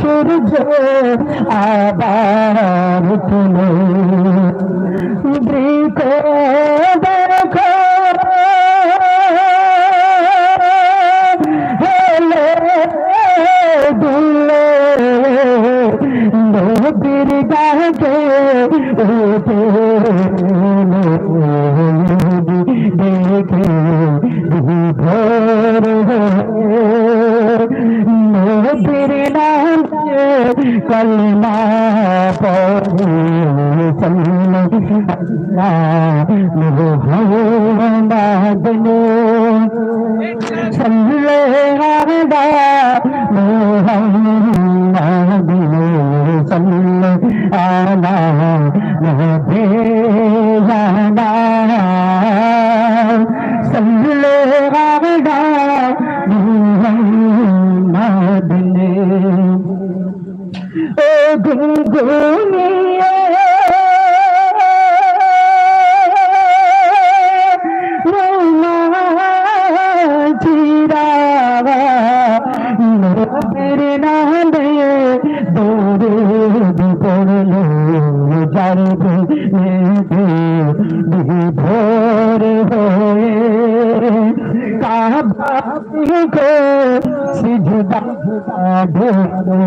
সূর্য আবার তুমি বৃক Oh, good, good, good. के सिजदा दे दो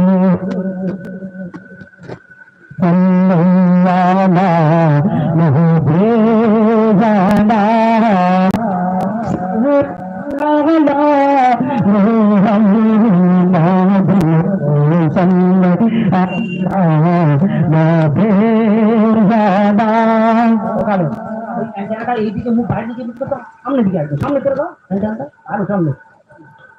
अल्लाह नहीं भेजाना सामने दिखा सामने तेरे को सामने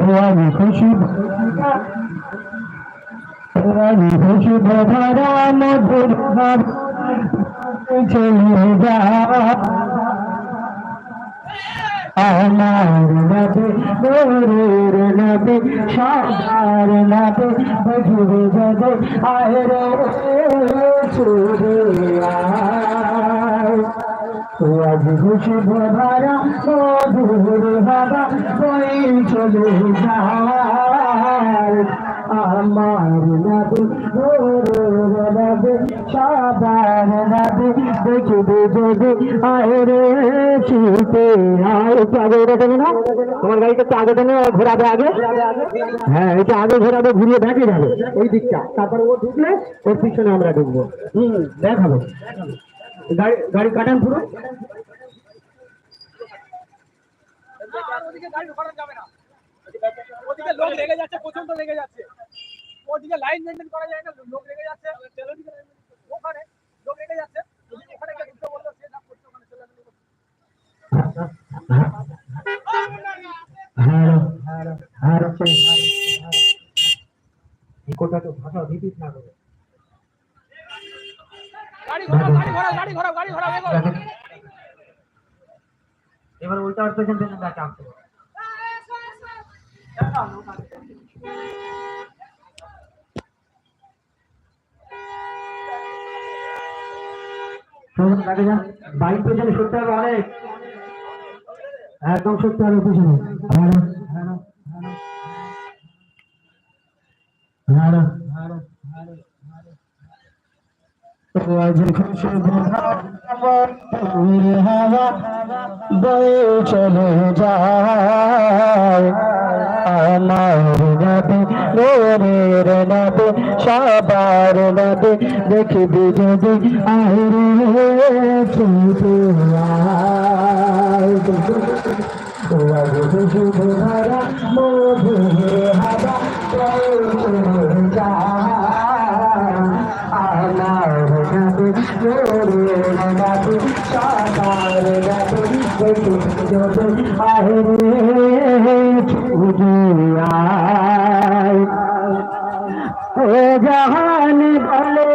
রানী খুশবু রানী খুশবু ভরা মধুর ভাব চলে যা আমার নবে আয় রে আয় আজ খুশবু ভরা বাবা চলে যায়। আমার সাদার আয় রে আয় একটু আগে এটা না তোমার গাড়িটা একটু আগে দেবে ঘোরাবে আগে। হ্যাঁ এটা আগে ঘোরাবে, ঘুরিয়ে দেখে যাবে। ওই দিকটা, তারপর ও ঢুকলে, ওর পিছনে আমরা ঢুকবো। হুম, দেখাবো। গাড়ি গাড়ি কাটান পুরো ওদিকে লাইন মেনটেন করা যায় না লোক লেগে যাচ্ছে ওখানে লোক লেগে যাচ্ছে ওখানে বলল সে না ওখানে হ্যাঁ হ্যাঁ হচ্ছে ইকোটা তো ভাষা রিপিট না করে গাড়ি ঘোরাও গাড়ি ঘোরাও গাড়ি ঘোরাও গাড়ি ঘোরাও এগো। এবার উল্টা আর পেছন পেছন ব্যাকে আসতে হবে। শোন, ব্যাকে যা। বাইক পেছনে সরতে হবে অনেক একদম সরতে হবে পেছনে হ্যাঁ রে, হ্যাঁ সবার নদী দেখবি যদি হাওয়া মধুর যায় আমার সবার নদী দেখবি যদি ছুটে আয় ও জাহান বলে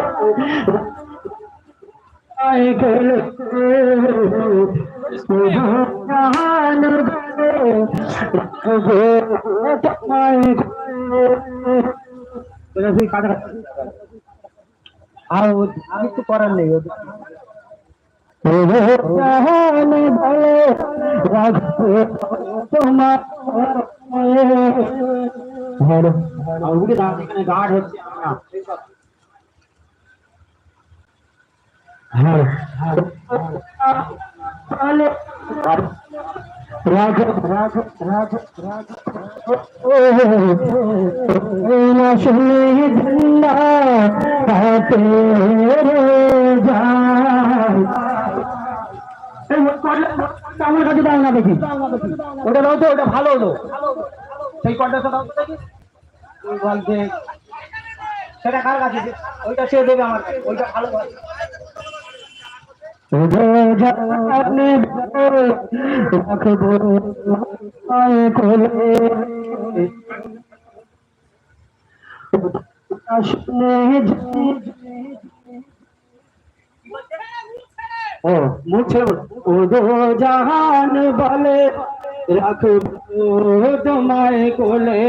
আয় গেলে ও জাহান বলে আয় গেলে কাটা আর ও কিছু করার নেই জাহান বলে রাখবে তোমার হ্যালো ওদিকে দাঁড়ান এখানে গার্ড হচ্ছে ও না শুনে ঝন্ডা হাতে আমার না দেখি ওটা দাও তো ওটা ভালো হলো সেই কন্টাক্টটা দাও তো দেখি বলছে সেটা কার কাছে? ওইটা সে দেবে আমার ওইটা ভালো ও বলো ও জাহান বলে রাখব তোমায় কোলে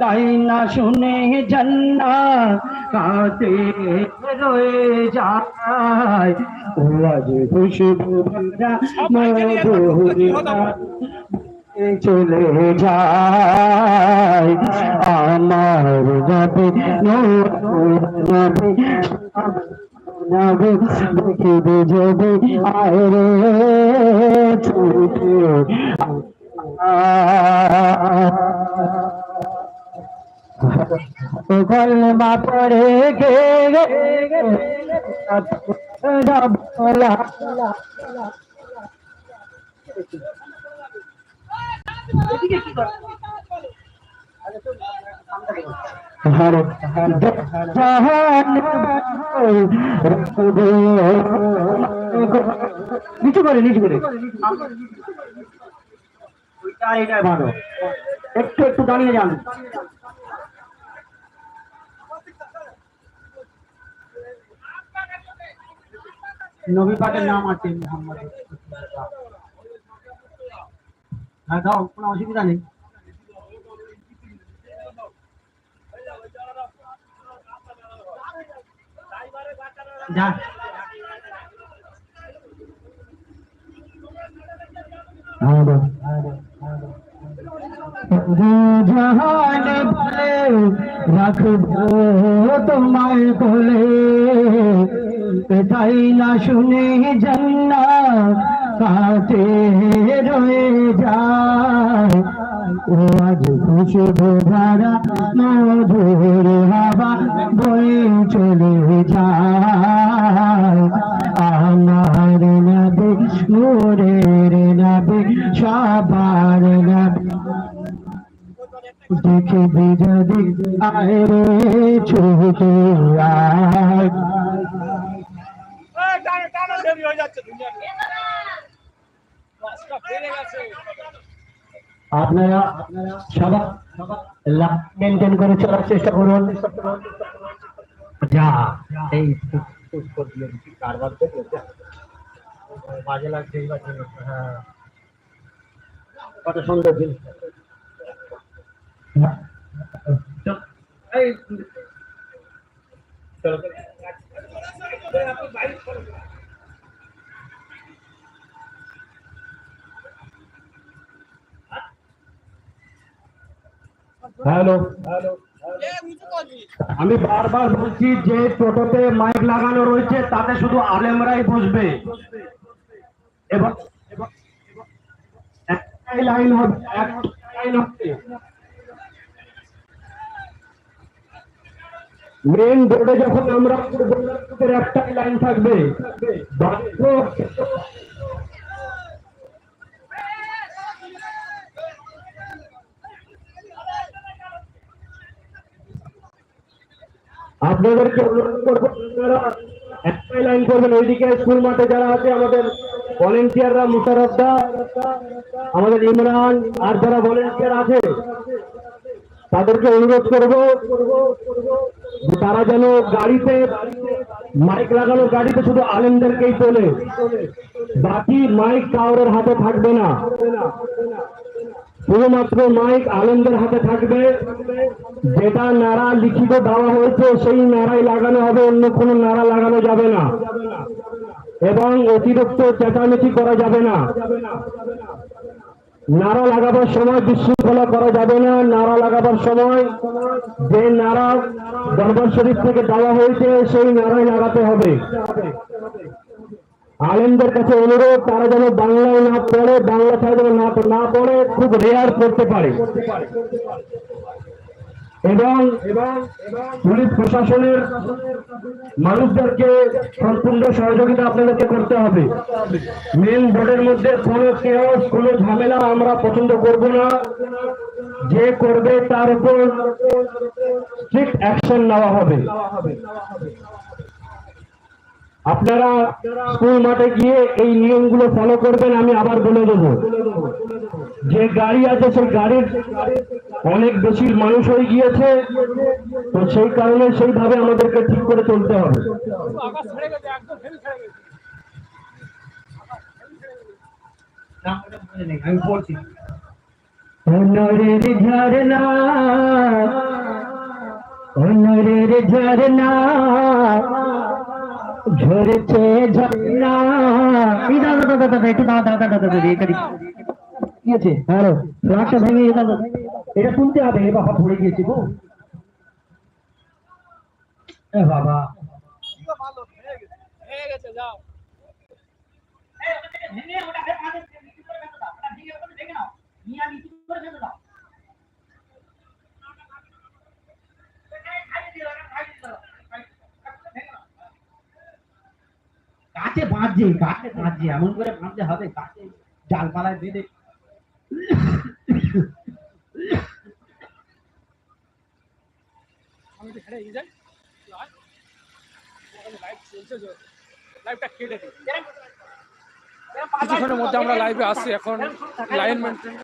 তাই না শুনে জন্না কাতে রয়ে যায় ও আজ খুশবু ভরা চলে যায় আমার নূর নবী নবী দেখিবে যদি আয় রে ছুটে কলমা পড়ে গে বলা নিচু করে নিচু করে। ভালো একটু একটু দাঁড়িয়ে যান। নবী পাকের নাম আছে হ্যাঁ কোনো অসুবিধা নেই। যা। জাহান বলে রাখব তোমায় কোলে তাই না শুনে জান্না রয়ে যায়। ও আজ খুশবু ভরা মধুর আপনারা সবাই মেনটেন করে চলার চেষ্টা করুন। যা, এই কারবার বাজে লাগছে হ্যাঁ কত সুন্দর জিনিস হ্যালো আমি বারবার বলছি, যে টোটোতে মাইক লাগানো রয়েছে, তাতে শুধু আলেমরাই বসবে। একটাই লাইন হবে, একটাই লাইন হবে। মেন বোর্ডে যখন আমরা একটাই লাইন থাকবে আপনাদেরকে অনুরোধ করব, আপনারা একটাই লাইন করবেন। ওইদিকে স্কুল মাঠে যারা আছে, আমাদের ভলেন্টিয়াররা মুশারফদা, আমাদের ইমরান, আর যারা ভলেন্টিয়ার আছে, তাদেরকে অনুরোধ করব তারা যেন গাড়িতে মাইক লাগানো গাড়িতে শুধু আলেমদেরকেই তোলে। বাকি মাইক কাউরের হাতে থাকবে না। শুধুমাত্র মাইক আলেমদের হাতে থাকবে। যেটা নারা লিখিত দেওয়া হয়েছে, সেই নারাই লাগানো হবে, অন্য কোনো নারা লাগানো যাবে না। এবং অতিরিক্ত চেঁচামেচি করা যাবে না। নারা লাগাবার সময় বিশৃঙ্খলা করা যাবে না। নারা লাগাবার সময় যে নারা দরবার শরীফ থেকে দেওয়া হয়েছে, সেই নারায় লাগাতে হবে। আলেমদের কাছে অনুরোধ, তারা যেন বাংলায় না পড়ে, বাংলা ছাড়া যেন না না পড়ে, খুব রেয়ার করতে পারে। এবং পুলিশ প্রশাসনের মানুষদেরকে সম্পূর্ণ সহযোগিতা আপনাদেরকে করতে হবে। মেন বোর্ডের মধ্যে কোনো কেউ কোনো ঝামেলা আমরা পছন্দ করব না। যে করবে তার উপর স্ট্রিক্ট অ্যাকশন নেওয়া হবে। আপনারা স্কুল মাঠে গিয়ে এই নিয়মগুলো ফলো করবেন, আমি আবার বলে দেবো। যে গাড়ি আছে, সেই গাড়ির অনেক বেশি মানুষ হয়ে গিয়েছে, তো সেই কারণে সেইভাবে আমাদেরকে ঠিক করে চলতে হবে। ঝরনা ঝরনা ঝরেছে ঝরনা এই দাদা দাদা দাদা একটু দাদা দাদা দাদা দাদা এটা কি আছে হ্যালো ফ্লাগটা ভেঙে দাদা এটা তুলতে হবে এ বাবা পড়ে গিয়েছে গো এ বাবা। পুরো গাছে বাঁধছে গাছে বাঁধছে, এমন করে বাঁধতে হবে, গাছে ডালপালায় বেঁধে। কিছুক্ষণের মধ্যে আমরা লাইভে আসছি, এখন লাইন মেনটেন